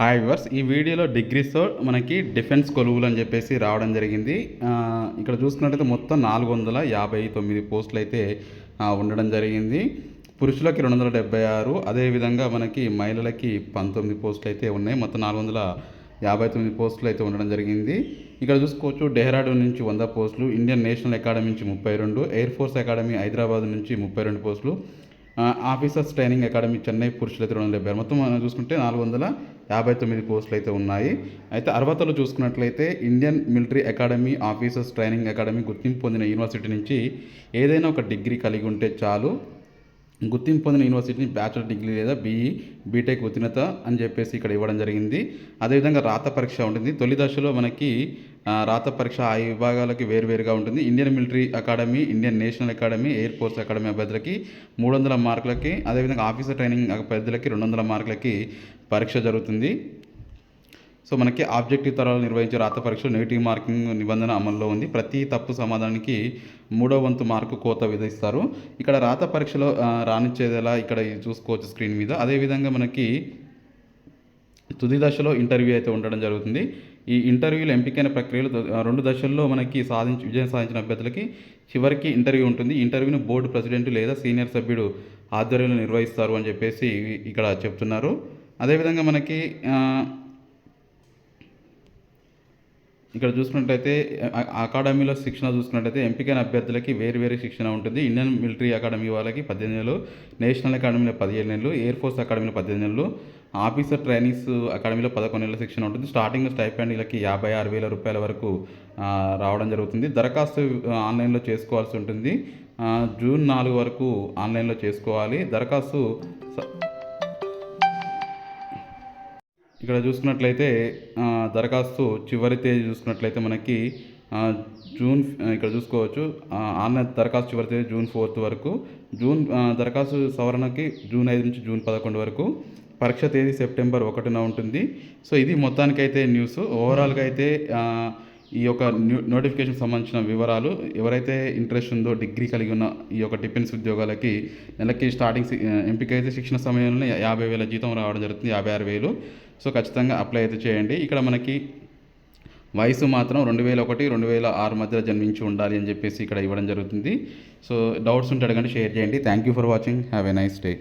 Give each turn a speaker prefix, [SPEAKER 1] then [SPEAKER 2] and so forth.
[SPEAKER 1] Hi verse ఈ వీడియోలో డిగ్రీస్తో మనకి డిఫెన్స్ కొలువులు అని చెప్పేసి రావడం జరిగింది. ఇక్కడ చూసుకున్నట్టయితే మొత్తం నాలుగు వందల యాభై తొమ్మిది పోస్టులు అయితే ఉండడం జరిగింది. పురుషులకి రెండు వందల డెబ్బై ఆరు అదేవిధంగా మనకి మహిళలకి పంతొమ్మిది పోస్టులు అయితే ఉన్నాయి. మొత్తం నాలుగు వందల యాభై తొమ్మిది పోస్టులు అయితే ఉండడం జరిగింది. ఇక్కడ చూసుకోవచ్చు డెహ్రాడూన్ నుంచి వంద పోస్టులు ఇండియన్ నేషనల్ అకాడమీ నుంచి ముప్పై రెండు ఎయిర్ ఫోర్స్ అకాడమీ హైదరాబాద్ నుంచి ముప్పై రెండు పోస్టులు ఆఫీసర్స్ ట్రైనింగ్ అకాడమీ చెన్నై పురుషులైతే రెండు వందల డెబ్బై మొత్తం మనం చూసుకుంటే నాలుగు వందల యాభై తొమ్మిది పోస్టులు అయితే ఉన్నాయి. అయితే అర్హతలు చూసుకున్నట్లయితే Indian military academy officers training academy గుర్తింపు పొందిన యూనివర్సిటీ నుంచి ఏదైనా ఒక డిగ్రీ కలిగి ఉంటే చాలు. గుర్తింపు పొందిన యూనివర్సిటీని బ్యాచులర్ డిగ్రీ లేదా బీఈ బీటెక్ ఉత్తీర్ణత అని చెప్పేసి ఇక్కడ ఇవ్వడం జరిగింది. అదేవిధంగా రాత పరీక్ష ఉంటుంది. తొలి దశలో మనకి రాత పరీక్ష ఆ విభాగాలకి వేరువేరుగా ఉంటుంది. Indian military academy Indian national academy air force academy అభ్యర్థులకి మూడు వందల మార్కులకి అదేవిధంగా ఆఫీసర్ ట్రైనింగ్ అభ్యర్థులకి రెండు వందల మార్కులకి పరీక్ష జరుగుతుంది. సో మనకి ఆబ్జెక్టివ్ తరాలు నిర్వహించే రాత పరీక్షలు నెగిటివ్ మార్కింగ్ నిబంధన అమల్లో ఉంది. ప్రతి తప్పు సమాధానానికి మూడో వంతు మార్కు కోత విధిస్తారు. ఇక్కడ రాత పరీక్షలో ఆ, ఎలా ఇక్కడ చూసుకోవచ్చు స్క్రీన్ మీద. అదేవిధంగా మనకి తుది దశలో ఇంటర్వ్యూ అయితే ఉండడం జరుగుతుంది. ఈ ఇంటర్వ్యూలో ఎంపికైన ప్రక్రియలు రెండు దశల్లో మనకి సాధించి విజయం సాధించిన అభ్యర్థులకి చివరికి ఇంటర్వ్యూ ఉంటుంది. ఇంటర్వ్యూను బోర్డు ప్రెసిడెంట్ లేదా సీనియర్ సభ్యుడు ఆధ్వర్యంలో నిర్వహిస్తారు అని చెప్పేసి ఇక్కడ చెప్తున్నారు. అదేవిధంగా మనకి ఇక్కడ చూసుకున్నట్లయితే అకాడమీలో శిక్షణ చూసుకున్నట్లయితే ఎంపికైన అభ్యర్థులకి వేరు వేరు శిక్షణ ఉంటుంది. ఇండియన్ మిలిటరీ అకాడమీ వాళ్ళకి పద్దెనిమిది నెలలు నేషనల్ అకాడమీలో పదిహేను నెలలు ఎయిర్ ఫోర్స్ అకాడమీలో పద్దెనిమిది నెలలు ఆఫీసర్ ట్రైనింగ్స్ అకాడమీలో పదకొండు నెలల శిక్షణ ఉంటుంది. స్టార్టింగ్ స్టైపెండ్ వీళ్ళకి యాభై ఆరు వేల రూపాయల వరకు రావడం జరుగుతుంది. దరఖాస్తు ఆన్లైన్లో చేసుకోవాల్సి ఉంటుంది. జూన్ నాలుగు వరకు ఆన్లైన్లో చేసుకోవాలి. దరఖాస్తు ఇక్కడ చూసుకున్నట్లయితే దరఖాస్తు చివరి తేదీ చూసుకున్నట్లయితే మనకి జూన్ ఇక్కడ చూసుకోవచ్చు ఆ, ఆన్లైన్ దరఖాస్తు చివరి తేదీ జూన్ ఫోర్త్ వరకు జూన్ దరఖాస్తు సవరణకి జూన్ ఐదు నుంచి జూన్ పదకొండు వరకు పరీక్ష తేదీ సెప్టెంబర్ ఒకటిన ఉంటుంది. సో ఇది మొత్తానికైతే న్యూస్. ఓవరాల్గా అయితే ఈ యొక్క న్యూ నోటిఫికేషన్ సంబంధించిన వివరాలు ఎవరైతే ఇంట్రెస్ట్ ఉందో డిగ్రీ కలిగి ఉన్న ఈ యొక్క డిఫెన్స్ ఉద్యోగాలకి నెలకి స్టార్టింగ్ ఎంపిక అయితే శిక్షణ సమయంలో యాభై వేల జీతం రావడం జరుగుతుంది యాభై ఆరు వేలు. సో ఖచ్చితంగా అప్లై అయితే చేయండి. ఇక్కడ మనకి వయసు మాత్రం రెండు వేల ఒకటి రెండు వేల ఆరు మధ్యలో జన్మించి ఉండాలి అని చెప్పేసి ఇక్కడ ఇవ్వడం జరుగుతుంది. సో డౌట్స్ ఉంటే అడగండి షేర్ చేయండి. Thank you for watching have a nice day